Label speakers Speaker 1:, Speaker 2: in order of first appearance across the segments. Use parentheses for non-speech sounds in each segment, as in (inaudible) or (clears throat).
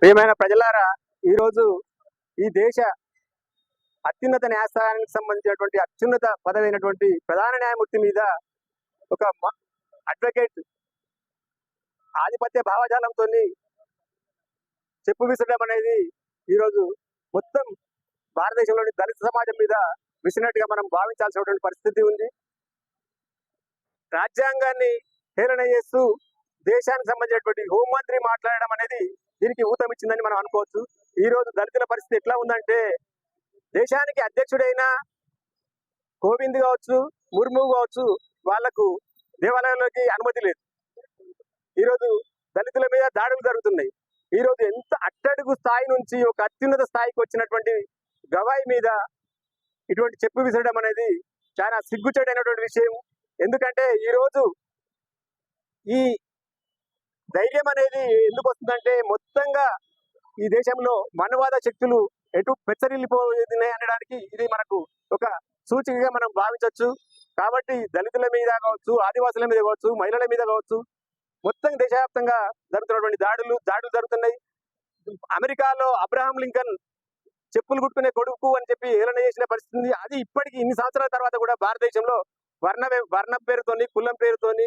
Speaker 1: ప్రియమైన ప్రజలారా ఈరోజు ఈ దేశ అత్యున్నత న్యాయస్థానానికి సంబంధించినటువంటి అత్యున్నత పదవైనటువంటి ప్రధాన న్యాయమూర్తి మీద ఒక అడ్వకేట్ ఆధిపత్య భావజాలంతో చెప్పు విసరడం అనేది ఈరోజు మొత్తం భారతదేశంలోని దళిత సమాజం మీద విసినట్టుగా మనం భావించాల్సినటువంటి పరిస్థితి ఉంది. రాజ్యాంగాన్ని హేళన చేస్తూ దేశానికి సంబంధించినటువంటి హోంమంత్రి మాట్లాడడం అనేది దీనికి ఊతం ఇచ్చిందని మనం అనుకోవచ్చు. ఈ రోజు దళితుల పరిస్థితి ఎట్లా ఉందంటే దేశానికి అధ్యక్షుడైన కోవింద్ కావచ్చు ముర్ము కావచ్చు వాళ్ళకు దేవాలయంలోకి అనుమతి లేదు. ఈరోజు దళితుల మీద దాడులు జరుగుతున్నాయి. ఈ రోజు ఎంత అట్టడుగు స్థాయి నుంచి ఒక అత్యున్నత స్థాయికి వచ్చినటువంటి గవాయి మీద ఇటువంటి చెప్పు విసరడం అనేది చాలా సిగ్గుచేటైనటువంటి విషయం. ఎందుకంటే ఈ రోజు ఈ ధైర్యం అనేది ఎందుకు వస్తుందంటే మొత్తంగా ఈ దేశంలో మనవాద శక్తులు ఎటు పెచ్చరిల్లిపోతున్నాయి అనడానికి ఇది మనకు ఒక సూచికగా మనం భావించవచ్చు. కాబట్టి దళితుల మీద కావచ్చు ఆదివాసుల మీద కావచ్చు మహిళల మీద కావచ్చు మొత్తం దేశవ్యాప్తంగా జరుగుతున్నటువంటి దాడులు దాడులు జరుగుతున్నాయి. అమెరికాలో అబ్రహాం లింకన్ చెప్పులు కుట్టుకునే కొడుకు అని చెప్పి ఏలన చేసిన పరిస్థితి అది ఇప్పటికి ఇన్ని సంవత్సరాల తర్వాత కూడా భారతదేశంలో వర్ణ వర్ణం పేరుతోని కులం పేరుతోని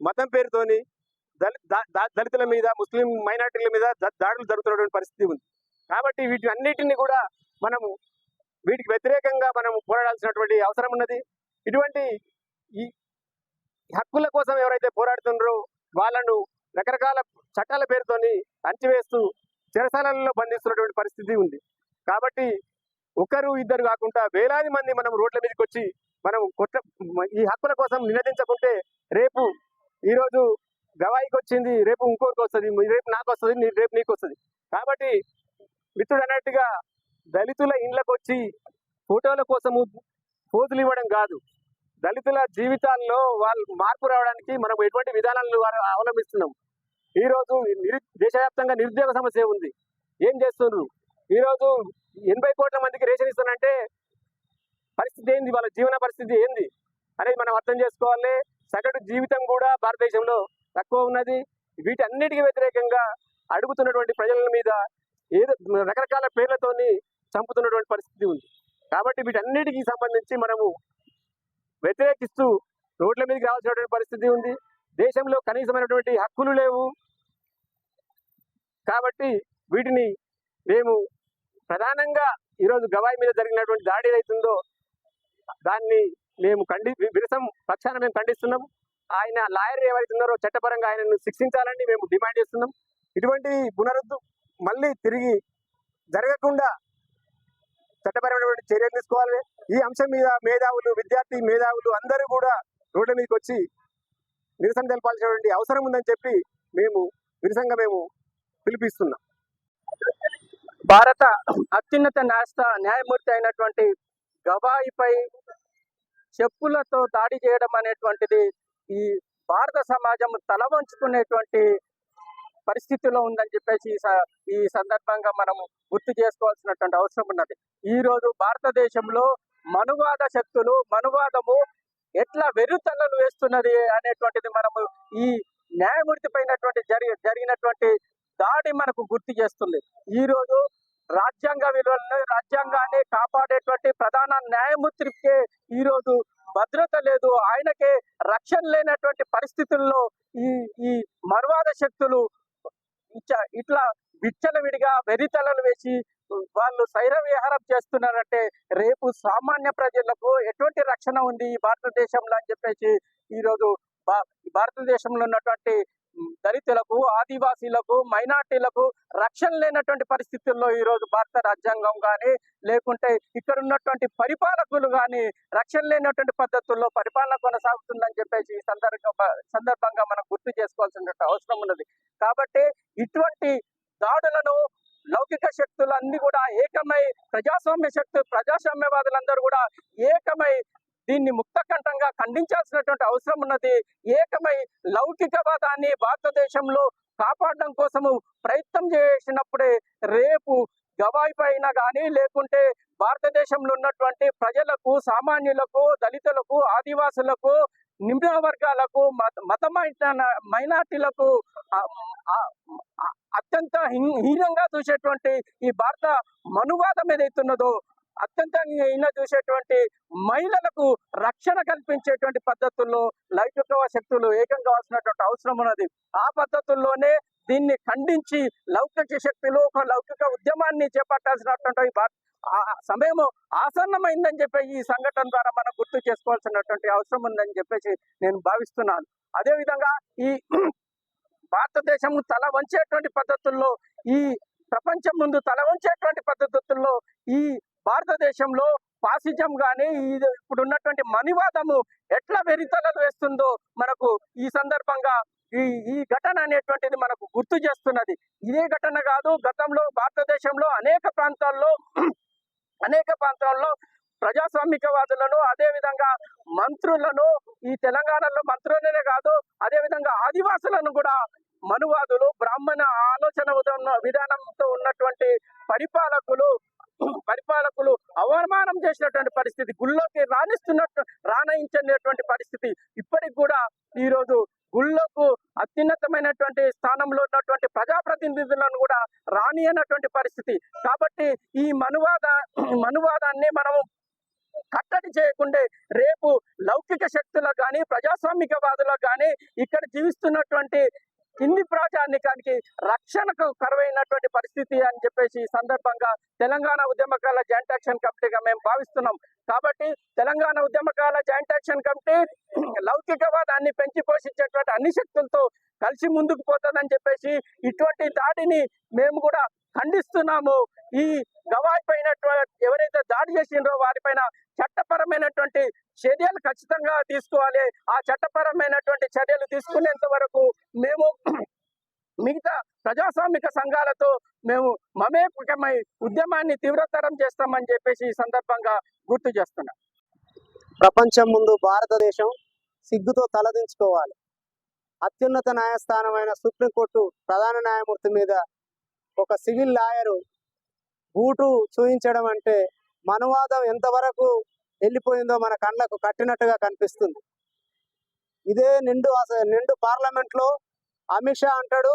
Speaker 1: మతం పేరుతోని దళితుల మీద ముస్లిం మైనార్టీల మీద దాడులు జరుగుతున్నటువంటి పరిస్థితి ఉంది. కాబట్టి వీటి అన్నిటిని కూడా మనము వీటికి వ్యతిరేకంగా మనం పోరాడాల్సినటువంటి అవసరం ఉన్నది. ఇటువంటి ఈ హక్కుల కోసం ఎవరైతే పోరాడుతున్నారో వాళ్ళను రకరకాల చట్టాల పేరుతోని అంచివేస్తూ చెరసాలలో బంధిస్తున్నటువంటి పరిస్థితి ఉంది. కాబట్టి ఒకరు ఇద్దరు కాకుండా వేలాది మంది మనం రోడ్ల మీదకి వచ్చి మనం కొట్ట ఈ హక్కుల కోసం నినదించకుంటే రేపు ఈరోజు గవాయికి వచ్చింది రేపు ఇంకోరికి వస్తుంది రేపు నాకు వస్తుంది రేపు నీకు వస్తుంది కాబట్టి మిత్రుడు అన్నట్టుగా దళితుల ఇండ్లకు వచ్చి ఫోటోల కోసము పోజులు ఇవ్వడం కాదు. దళితుల జీవితాల్లో వాళ్ళు మార్పు రావడానికి మనం ఎటువంటి విధానాలను వారు అవలంబిస్తున్నాం. ఈ రోజు నిరు దేశవ్యాప్తంగా నిరుద్యోగ సమస్య ఉంది. ఏం చేస్తున్నారు ఈ రోజు ఎనభై కోట్ల మందికి రేషన్ ఇస్తానంటే పరిస్థితి ఏంది? వాళ్ళ జీవన పరిస్థితి ఏంది? అనేది మనం అర్థం చేసుకోవాలి. సగటు జీవితం కూడా భారతదేశంలో తక్కువ ఉన్నది. వీటన్నిటికీ వ్యతిరేకంగా అడుగుతున్నటువంటి ప్రజల మీద ఏదో రకరకాల పేర్లతోని చంపుతున్నటువంటి పరిస్థితి ఉంది. కాబట్టి వీటన్నిటికీ సంబంధించి మనము వ్యతిరేకిస్తూ రోడ్ల మీదకి రావాల్సినటువంటి పరిస్థితి ఉంది. దేశంలో కనీసమైనటువంటి హక్కులు లేవు. కాబట్టి వీటిని మేము ప్రధానంగా ఈరోజు గవాయి మీద జరిగినటువంటి దాడి ఏదైతుందో దాన్ని మేము ఖండి విరసం పక్షాన మేము ఖండిస్తున్నాం. ఆయన లాయర్ ఎవరైతే ఉన్నారో చట్టపరంగా ఆయనను శిక్షించాలని మేము డిమాండ్ చేస్తున్నాం. ఇటువంటి పునరుద్ధు మళ్ళీ తిరిగి జరగకుండా చట్టపరమైనటువంటి చర్యలు తీసుకోవాలి. ఈ అంశం మీద మేధావులు విద్యార్థి మేధావులు అందరూ కూడా రోడ్ల మీదకి వచ్చి నిరసన తెలపాల్సినటువంటి అవసరం ఉందని చెప్పి మేము నిరసనగా మేము పిలిపిస్తున్నాం.
Speaker 2: భారత అత్యున్నత న్యాయస్థ న్యాయమూర్తి అయినటువంటి గవాయిపై చెప్పులతో దాడి చేయడం అనేటువంటిది ఈ భారత సమాజం తల వంచుకునేటువంటి పరిస్థితిలో ఉందని చెప్పేసి ఈ సందర్భంగా మనము గుర్తు చేసుకోవాల్సినటువంటి అవసరం ఉన్నది. ఈ రోజు భారతదేశంలో మనువాద శక్తులు మనువాదము ఎట్లా వెరుతలలు వేస్తున్నది అనేటువంటిది మనము ఈ న్యాయమూర్తి పైనటువంటి జరిగి జరిగినటువంటి దాడి మనకు గుర్తు చేస్తుంది. ఈ రోజు రాజ్యాంగ విలువలను రాజ్యాంగాన్ని కాపాడేటువంటి ప్రధాన న్యాయమూర్తికే ఈ రోజు భద్రత లేదు. ఆయనకే రక్షణ లేనటువంటి పరిస్థితుల్లో ఈ ఈ మర్వాద శక్తులు ఇచ్చ- ఇట్లా విచ్చలవిడిగా వెరితలలు వేసి వాళ్ళు శైర విహారం చేస్తున్నారంటే రేపు సామాన్య ప్రజలకు ఎటువంటి రక్షణ ఉంది ఈ భారతదేశంలో అని చెప్పేసి ఈరోజు భారతదేశంలో ఉన్నటువంటి దళితులకు ఆదివాసీలకు మైనార్టీలకు రక్షణ లేనటువంటి పరిస్థితుల్లో ఈ రోజు భారత రాజ్యాంగం కానీ లేకుంటే ఇక్కడ ఉన్నటువంటి పరిపాలకులు కానీ రక్షణ లేనటువంటి పద్ధతుల్లో పరిపాలన కొనసాగుతుందని చెప్పేసి ఈ సందర్భ సందర్భంగా మనం గుర్తు చేసుకోవాల్సిన అవసరం ఉన్నది. కాబట్టి ఇటువంటి దాడులను లౌకిక శక్తులు అన్ని కూడా ఏకమై ప్రజాస్వామ్య శక్తులు ప్రజాస్వామ్యవాదులందరూ కూడా ఏకమై దీన్ని ముక్తకంఠంగా ఖండించాల్సినటువంటి అవసరం ఉన్నది. ఏకమై లౌకికవాదాన్ని భారతదేశంలో కాపాడడం కోసము ప్రయత్నం చేసినప్పుడే రేపు గవాయి పైన కానీ లేకుంటే భారతదేశంలో ఉన్నటువంటి ప్రజలకు సామాన్యులకు దళితులకు ఆదివాసులకు నిమ్న వర్గాలకు మత మత మైనార్టీలకు అత్యంత హీనంగా చూసేటువంటి ఈ భారత మనువాదం ఏదైతున్నదో అత్యంత హీనంగా చూసేటువంటి మహిళలకు రక్షణ కల్పించేటువంటి పద్ధతుల్లో లౌకిక శక్తులు ఏకం కావాల్సినటువంటి అవసరం ఉన్నది. ఆ పద్ధతుల్లోనే దీన్ని ఖండించి లౌకిక శక్తులు ఒక లౌకిక ఉద్యమాన్ని చేపట్టాల్సినటువంటి సమయము సమయం ఆసన్నమైందని చెప్పి ఈ సంఘటన ద్వారా మనం గుర్తు చేసుకోవాల్సినటువంటి అవసరం ఉందని చెప్పేసి నేను భావిస్తున్నాను. అదేవిధంగా ఈ (clears throat) భారతదేశం తల వంచేటువంటి పద్ధతుల్లో ఈ ప్రపంచం ముందు తల వంచేటువంటి పద్ధతుల్లో ఈ భారతదేశంలో ఫాసిజం కానీ ఇప్పుడు ఉన్నటువంటి మణివాదము ఎట్లా వెరితలలు వేస్తుందో మనకు ఈ సందర్భంగా ఈ ఈ ఘటన అనేటువంటిది మనకు గుర్తు చేస్తున్నది. ఇదే ఘటన కాదు గతంలో భారతదేశంలో అనేక ప్రాంతాల్లో అనేక ప్రాంతాల్లో ప్రజాస్వామికవాదులను అదేవిధంగా మంత్రులను ఈ తెలంగాణలో మంత్రులనే కాదు అదేవిధంగా ఆదివాసులను కూడా మనువాదులు బ్రాహ్మణ ఆలోచన విధానంతో ఉన్నటువంటి పరిపాలకులు పరిపాలకులు అవమానం చేసినటువంటి పరిస్థితి గుళ్ళోకి రాణిస్తున్నట్టు రాణయించినటువంటి పరిస్థితి ఇప్పటికి కూడా ఈ రోజు గుళ్ళకు అత్యున్నతమైనటువంటి స్థానంలో ఉన్నటువంటి ప్రజాప్రతినిధులను కూడా రానియనటువంటి పరిస్థితి. కాబట్టి ఈ మనువాద మనువాదాన్ని మనము కట్టడి చేయకుండే రేపు లౌకిక శక్తులకు కానీ ప్రజాస్వామికవాదులకు కానీ ఇక్కడ జీవిస్తున్నటువంటి కింది ప్రజానికానికి రక్షణకు కరువైనటువంటి పరిస్థితి అని చెప్పేసి ఈ సందర్భంగా తెలంగాణ ఉద్యమకాల జాయింట్ యాక్షన్ కమిటీగా మేము భావిస్తున్నాం. కాబట్టి తెలంగాణ ఉద్యమకాల జాయింట్ యాక్షన్ కమిటీ లౌకికవాదాన్ని పెంచి పోషించేటువంటి అన్ని శక్తులతో కలిసి ముందుకు పోతుందని చెప్పేసి ఇటువంటి దాడిని మేము కూడా ఖండిస్తున్నాము. ఈ గవాయి ఎవరైతే దాడి చేసిండ్రో వారిపైన చట్టపరమైనటువంటి చర్యలు ఖచ్చితంగా తీసుకోవాలి. ఆ చట్టపరమైనటువంటి చర్యలు తీసుకునేంత వరకు మేము (clears throat) మిగతా ప్రజాస్వామిక సంఘాలతో మేము మమేకమై ఉద్యమాన్ని తీవ్రతరం చేస్తామని చెప్పేసి ఈ సందర్భంగా గుర్తు చేస్తున్నాం.
Speaker 3: ప్రపంచం ముందు భారతదేశం సిగ్గుతో తలదించుకోవాలి. అత్యున్నత న్యాయస్థానమైన సుప్రీంకోర్టు ప్రధాన న్యాయమూర్తి మీద ఒక సివిల్ లాయరు బూటు చూయించడం అంటే మనువాదం ఎంతవరకు వెళ్ళిపోయిందో మన కళ్ళకు కట్టినట్టుగా కనిపిస్తుంది. ఇదే నిండు నిండు పార్లమెంట్లో అమిత్ షా అంటాడు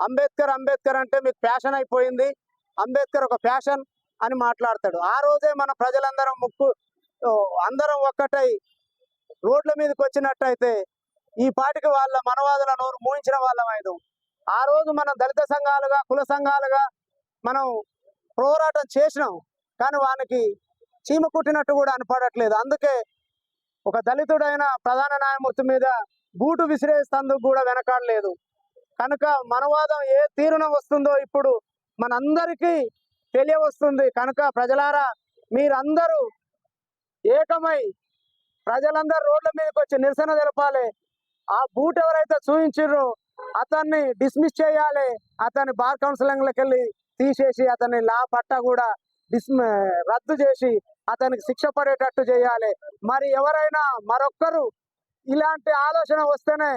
Speaker 3: అంబేద్కర్ అంబేద్కర్ అంటే మీకు ఫ్యాషన్ అయిపోయింది అంబేద్కర్ ఒక ఫ్యాషన్ అని మాట్లాడతాడు. ఆ రోజే మన ప్రజలందరం ముక్కు అందరం ఒక్కటై రోడ్ల మీదకి వచ్చినట్టయితే ఈ పాటికి వాళ్ళ మనవాదుల నోరు మూయించిన వాళ్ళం ఐదు ఆ రోజు మనం దళిత సంఘాలుగా కుల సంఘాలుగా మనం పోరాటం చేసినాం. కానీ వానికి చీమ కుట్టినట్టు కూడా అనపడట్లేదు. అందుకే ఒక దళితుడైన ప్రధాన న్యాయమూర్తి మీద బూటు విసిరేస్తందుకు కూడా వెనకాడలేదు. కనుక మనవాదం ఏ తీరున వస్తుందో ఇప్పుడు మనందరికీ తెలియవస్తుంది. కనుక ప్రజలారా మీరందరూ ఏకమై ప్రజలందరూ రోడ్ల మీదకి వచ్చి నిరసన తెలపాలి. ఆ బూట్ ఎవరైతే చూపించారో అతన్ని డిస్మిస్ చేయాలి. అతన్ని బార్ కౌన్సిలింగ్లకు వెళ్ళి తీసేసి అతన్ని లా పట్ట కూడా డిస్ రద్దు చేసి అతనికి శిక్ష పడేటట్టు చేయాలి. మరి ఎవరైనా మరొక్కరు ఇలాంటి ఆలోచన వస్తేనే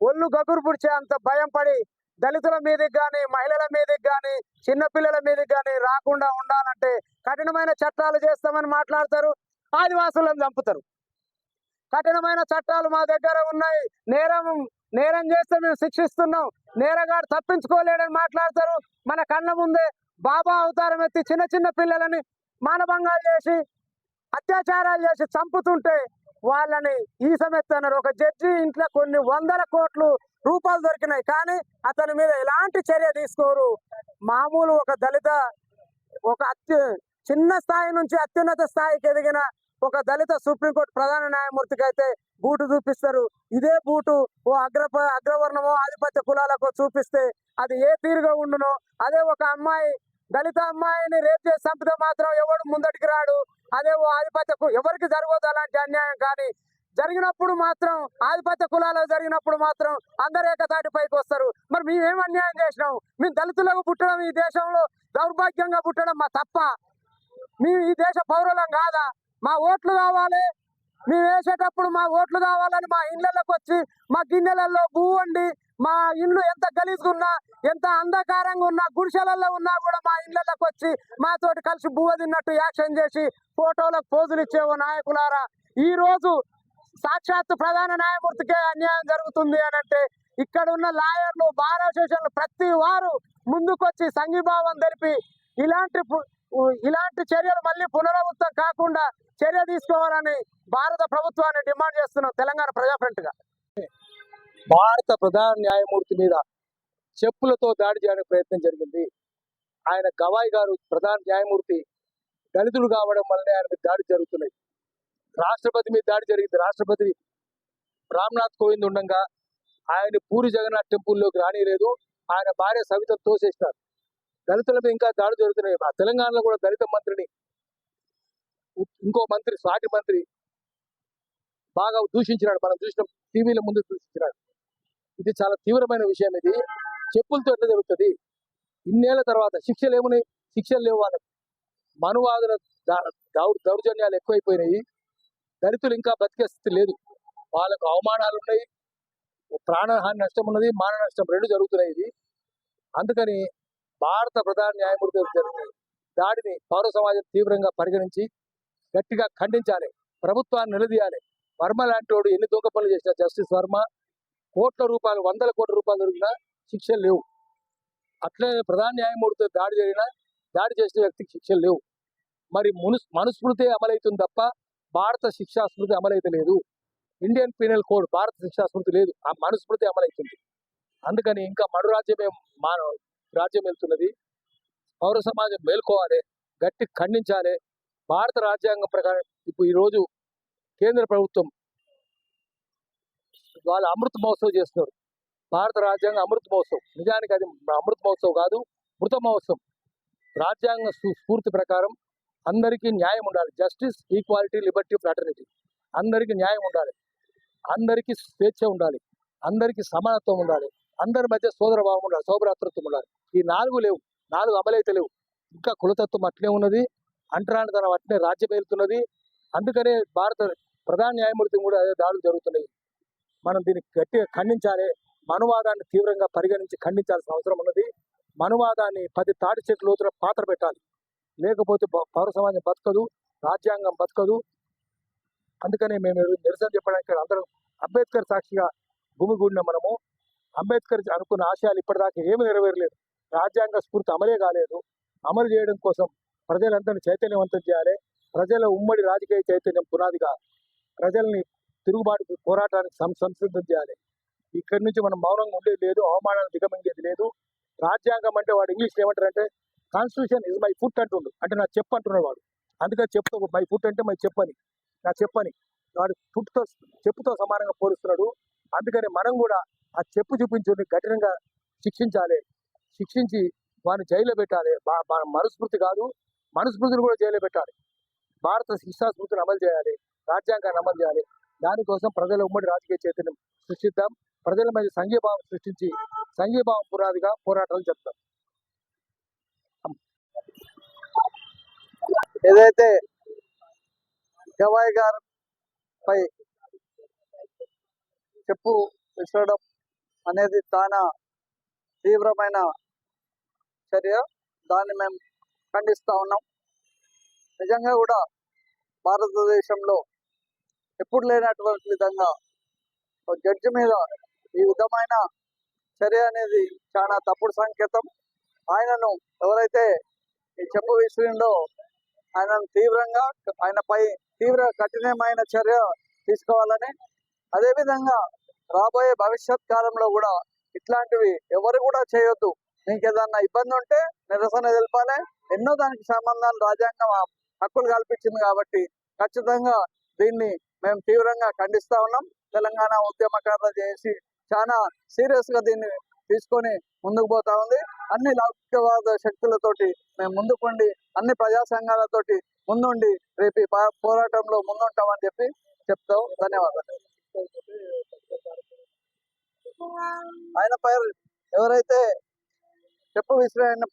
Speaker 3: ఒళ్ళు గగురు పుడిచే అంత భయం పడి దళితుల మీదకి కానీ మహిళల మీదకి కానీ చిన్నపిల్లల మీదకి కానీ రాకుండా ఉండాలంటే కఠినమైన చట్టాలు చేస్తామని మాట్లాడతారు. ఆదివాసులను చంపుతారు. కఠినమైన చట్టాలు మా దగ్గర ఉన్నాయి. నేరం నేరం చేస్తే మేము శిక్షిస్తున్నాం. నేరగాడు తప్పించుకోలేడని మాట్లాడతారు. మన కళ్ళ ముందే బాబా అవతారం ఎత్తి చిన్న చిన్న పిల్లలని మానభంగాలు చేసి అత్యాచారాలు చేసి చంపుతుంటే వాళ్ళని ఈ ఈసమెత్తన్నారు. ఒక జడ్జి ఇంట్లో కొన్ని వందల కోట్లు రూపాయలు దొరికినాయి. కానీ అతని మీద ఎలాంటి చర్య తీసుకోరు. మామూలు ఒక దళిత ఒక అత్యు చిన్న స్థాయి నుంచి అత్యున్నత స్థాయికి ఎదిగిన ఒక దళిత సుప్రీంకోర్టు ప్రధాన న్యాయమూర్తికి అయితే బూటు చూపిస్తారు. ఇదే బూటు ఓ అగ్ర అగ్రవర్ణమో ఆధిపత్య కులాలకు చూపిస్తే అది ఏ తీరుగా ఉండునో అదే ఒక అమ్మాయి దళిత అమ్మాయిని రేప్ చేసి చంపితే మాత్రం ఎవడు ముందటికి రాడు? అదే ఓ ఆధిపత్య కు- ఎవరికి జరగదు అలాంటి అన్యాయం కానీ జరిగినప్పుడు మాత్రం ఆధిపత్య కులాలకు జరిగినప్పుడు మాత్రం అందరు ఏకతాటి పైకి వస్తారు. మరి మేమేం అన్యాయం చేసినాం? మేము దళితులకు పుట్టడం ఈ దేశంలో దౌర్భాగ్యంగా పుట్టడం మా తప్ప. మేము ఈ దేశ పౌరులం కాదా? మా ఓట్లు కావాలి మేము వేసేటప్పుడు మా ఓట్లు కావాలని మా ఇళ్ళకి వచ్చి మా గిన్నెలలో గువ్వండి మా ఇండ్లు ఎంత గలీజ్గా ఉన్నా ఎంత అంధకారంగా ఉన్నా గుడిసెలలో ఉన్నా కూడా మా ఇళ్ళకి వచ్చి మాతోటి కలిసి బువ్వ తిన్నట్టు యాక్షన్ చేసి ఫోటోలకు పోజులు ఇచ్చేవో నాయకులారా. ఈ రోజు సాక్షాత్తు ప్రధాన న్యాయమూర్తికే అన్యాయం జరుగుతుంది అని అంటే ఇక్కడ ఉన్న లాయర్లు బార్ అసోసియేషన్లు ప్రతి వారు
Speaker 4: ముందుకొచ్చి సంఘీభావం తెలిపి ఇలాంటి ఇలాంటి చర్యలు మళ్ళీ పునరావృతం కాకుండా చర్య తీసుకోవాలని భారత ప్రభుత్వాన్ని డిమాండ్ చేస్తున్నాం తెలంగాణ ప్రజాఫ్రంట్గా.
Speaker 5: భారత ప్రధాన న్యాయమూర్తి మీద చెప్పులతో దాడి చేయడానికి ప్రయత్నం జరిగింది. ఆయన గవాయ్ గారు ప్రధాన న్యాయమూర్తి దళితుడు కావడం వల్లనే ఆయన మీద దాడి జరుగుతున్నాయి. రాష్ట్రపతి మీద దాడి జరిగింది. రాష్ట్రపతి రామ్నాథ్ కోవింద్ ఉండగా ఆయన పూరి జగన్నాథ్ టెంపుల్లోకి రానిలేదు. ఆయన భార్య సవితను తోసేసినారు. దళితుల మీద ఇంకా దాడి జరుగుతున్నాయి. తెలంగాణలో కూడా దళిత మంత్రిని ఇంకో మంత్రి సాటి మంత్రి బాగా దూషించినాడు. మనం చూసిన టీవీల ముందు దూషించినాడు. ఇది చాలా తీవ్రమైన విషయం ఇది. చెప్పులతో ఎట్లా జరుగుతుంది? ఇన్నేళ్ళ తర్వాత శిక్షలు ఏమున్నాయి? శిక్షలు లేవు వాళ్ళకి. మనువాదుల దౌర్ దౌర్జన్యాలు ఎక్కువైపోయినాయి. దళితులు ఇంకా బతికే స్థితి లేదు. వాళ్ళకు అవమానాలు ఉన్నాయి. ప్రాణహాని నష్టం ఉన్నది మాన నష్టం రెండు జరుగుతున్నాయి ఇది. అందుకని భారత ప్రధాన న్యాయమూర్తి జరిగిన దాడిని పౌర సమాజం తీవ్రంగా పరిగణించి గట్టిగా ఖండించాలి. ప్రభుత్వాన్ని నిలదీయాలి. వర్మ లాంటి వాడు ఎన్ని దూక పనులు చేసినా జస్టిస్ వర్మ కోట్ల రూపాయలు వందల కోట్ల రూపాయలు దొరికినా శిక్షలు లేవు. అట్లే ప్రధాన న్యాయమూర్తితో దాడి జరిగినా దాడి చేసిన వ్యక్తికి శిక్షలు లేవు. మరి మును మనుస్మృతి అమలవుతుంది తప్ప భారత శిక్షా స్మృతి అమలైతే లేదు. ఇండియన్ పీనల్ కోడ్ భారత శిక్షా స్మృతి లేదు. ఆ మనుస్మృతి అమలవుతుంది అందుకని ఇంకా మరు రాజ్యమే మా రాజ్యం వెళ్తున్నది. పౌర సమాజం మేల్కోవాలి. గట్టి ఖండించాలి. భారత రాజ్యాంగం ప్రకారం ఇప్పుడు ఈరోజు కేంద్ర ప్రభుత్వం వాళ్ళు అమృత మహోత్సవం చేస్తున్నారు. భారత రాజ్యాంగ అమృత మహోత్సవం. నిజానికి అది అమృత మహోత్సవం కాదు మృత మహోత్సవం. రాజ్యాంగ స్ఫూర్తి ప్రకారం అందరికీ న్యాయం ఉండాలి. Justice equality liberty fraternity. అందరికీ న్యాయం ఉండాలి. అందరికీ స్వేచ్ఛ ఉండాలి. అందరికీ సమానత్వం ఉండాలి. అందరి మధ్య సోదరభావం ఉండాలి సౌభ్రాతృత్వం ఉండాలి. ఈ నాలుగు లేవు. నాలుగు అమలైతే లేవు. ఇంకా కులతత్వం అట్లే ఉన్నది. అంటరానితనం అట్లే రాజ్యం వెళ్తున్నది అందుకనే భారత ప్రధాన న్యాయమూర్తి కూడా అదే దాడులు జరుగుతున్నాయి. మనం దీన్ని గట్టిగా ఖండించాలి. మనువాదాన్ని తీవ్రంగా పరిగణించి ఖండించాల్సిన అవసరం ఉన్నది. మనువాదాన్ని పది తాటి చెట్ల లోతున పాత్ర పెట్టాలి. లేకపోతే పౌర సమాజం బతకదు. రాజ్యాంగం బతకదు. అందుకనే మేము నిరసన చెప్పడానికి అందరం అంబేద్కర్ సాక్షిగా భూమి గూడిన మనము. అంబేద్కర్ అనుకున్న ఆశయాలు ఇప్పటిదాకా ఏమి నెరవేరలేదు. రాజ్యాంగ స్ఫూర్తి అమలే కాలేదు. అమలు చేయడం కోసం ప్రజలందరినీ చైతన్యవంతం చేయాలి. ప్రజల ఉమ్మడి రాజకీయ చైతన్యం పునాదిగా ప్రజల్ని తిరుగుబాటు పోరాటానికి సం- సంసిద్ధం చేయాలి. ఇక్కడి నుంచి మనం మౌనంగా ఉండేది లేదు అవమానాన్ని దిగమింగేది లేదు. రాజ్యాంగం అంటే వాడు ఇంగ్లీష్ ఏమంటారంటే కాన్స్టిట్యూషన్ ఇస్ మై ఫుట్ అంటుండు. అంటే నా చెప్పు అంటున్నాడు వాడు అందుకని చెప్తా మై ఫుట్ అంటే మై చెప్పని నా చెప్పని వాడు ఫుట్తో చెప్పుతో సమానంగా పోలుస్తున్నాడు. అందుకని మనం కూడా ఆ చెప్పు చూపించుని కఠినంగా శిక్షించాలి. శిక్షించి వాడిని జైల్లో పెట్టాలి. బా- మనుస్మృతి కాదు. మనుస్మృతిని కూడా జైలు పెట్టాలి. భారత శిక్షా స్మృతిని అమలు చేయాలి. రాజ్యాంగాన్ని అమలు చేయాలి. దానికోసం ప్రజల ఉమ్మడి రాజకీయ చైతన్యం సృష్టిద్దాం. ప్రజల మధ్య సంఘీభావం సృష్టించి సంఘీభావం పురాదిగా పోరాటాలు చెప్తాం
Speaker 4: ఏదైతే గవాయ్ గారు పై చెప్పు విసరడం అనేది చాలా తీవ్రమైన చర్య దాన్ని మేము ఖండిస్తూ ఉన్నాం. నిజంగా కూడా భారతదేశంలో ఎప్పుడు లేనటువంటి విధంగా ఒక జడ్జి మీద ఈ విధమైన చర్య అనేది చాలా తప్పుడు సంకేతం. ఆయనను ఎవరైతే ఈ చెప్పు విషయంలో ఆయనను తీవ్రంగా ఆయనపై తీవ్ర కఠినమైన చర్య తీసుకోవాలని అదేవిధంగా రాబోయే భవిష్యత్ కాలంలో కూడా ఇట్లాంటివి ఎవరు కూడా చేయొద్దు. మీకు ఏదన్నా ఇబ్బంది ఉంటే నిరసన తెలపాలి. ఎన్నో దానికి సంబంధాలు రాజ్యాంగం హక్కులు కల్పించింది కాబట్టి ఖచ్చితంగా దీన్ని మేము తీవ్రంగా ఖండిస్తా ఉన్నాం. తెలంగాణ ఉద్యమకారులు చేసి చాలా సీరియస్గా దీన్ని తీసుకొని ముందుకు పోతా ఉంది. అన్ని లౌకికవాద శక్తులతోటి మేము ముందుకుండి అన్ని ప్రజా సంఘాలతోటి ముందుండి రేపు పోరాటంలో ముందుంటామని చెప్పి చెప్తాం ధన్యవాదాలు. ఆయన పేరు ఎవరైతే చెప్పు విసిరైన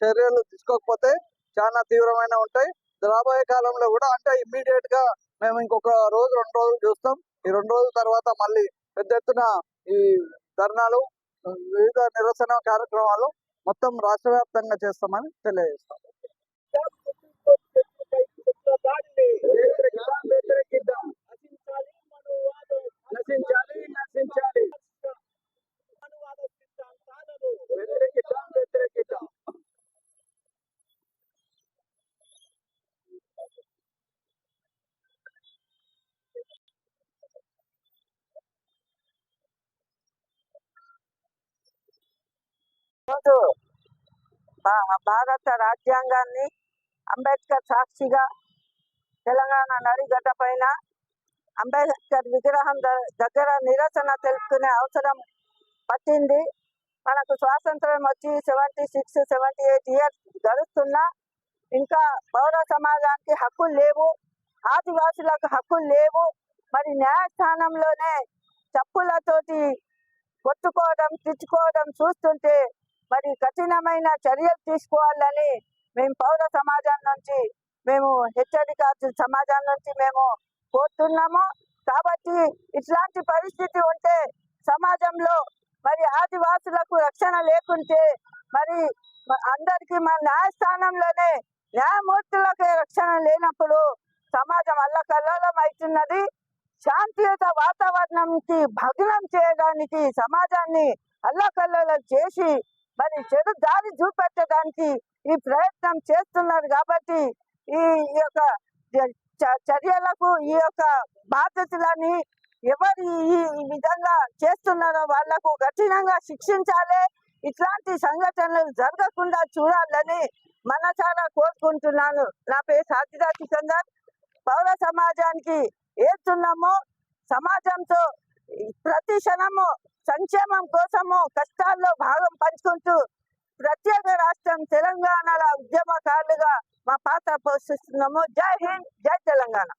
Speaker 4: చర్యలు తీసుకోకపోతే చాలా తీవ్రమైన ఉంటాయి. రాబోయే కాలంలో కూడా అంటే ఇమ్మీడియట్గా మేము ఇంకొక రోజు రెండు రోజులు చూస్తాం. ఈ రెండు రోజుల తర్వాత మళ్ళీ పెద్ద ఎత్తున ఈ ధర్నాలు వివిధ నిరసన కార్యక్రమాలు మొత్తం రాష్ట్ర వ్యాప్తంగా చేస్తామని తెలియజేస్తాం.
Speaker 5: నశించాలి
Speaker 6: ఈరోజు భారత రాజ్యాంగాన్ని అంబేద్కర్ సాక్షిగా తెలంగాణ నడిగడ్డ పైన అంబేద్కర్ విగ్రహం ద- దగ్గర నిరసన తెలుపుకునే అవసరం పట్టింది. మనకు స్వాతంత్రం వచ్చి seventy six seventy eight years గడుస్తున్నా ఇంకా పౌర సమాజానికి హక్కులు లేవు ఆదివాసులకు హక్కులు లేవు. మరి న్యాయస్థానంలోనే చెప్పులతోటి కొట్టుకోవడం తిట్టుకోవడం చూస్తుంటే మరి కఠినమైన చర్యలు తీసుకోవాలని మేము పౌర సమాజం నుంచి మేము హెచ్చరిక సమాజం నుంచి మేము కోరుతున్నాము. కాబట్టి ఇట్లాంటి పరిస్థితి ఉంటే సమాజంలో మరి ఆదివాసులకు రక్షణ లేకుంటే మరి అందరికీ మన న్యాయస్థానంలోనే న్యాయమూర్తులకే రక్షణ లేనప్పుడు సమాజం అల్లకల్లోలం అవుతున్నది. శాంతియుత వాతావరణంకి భగ్నం చేయడానికి సమాజాన్ని అల్లకల్లోలం చేసి మరి చెడు దారి చూపెట్టడానికి ఈ ప్రయత్నం చేస్తున్నారు కాబట్టి ఈ ఈ యొక్క చ- చర్యలకు ఈ యొక్క బాధ్యతలని ఎవరు ఈ విధంగా చేస్తున్నారో వాళ్ళకు కఠినంగా శిక్షించాలి. ఇట్లాంటి సంఘటనలు జరగకుండా చూడాలని మనసారా కోరుకుంటున్నాను. నా పేరు సాధిదా సికందర్ పౌర సమాజానికి ఏస్తున్నాము సమాజంతో ప్రతి క్షణము సంక్షేమం కోసము కష్టాల్లో భాగం పంచుకుంటూ ప్రత్యేక రాష్ట్రం తెలంగాణల ఉద్యమకారులుగా మా పాత్ర పోషిస్తున్నాము. జై హింద్ జై తెలంగాణ.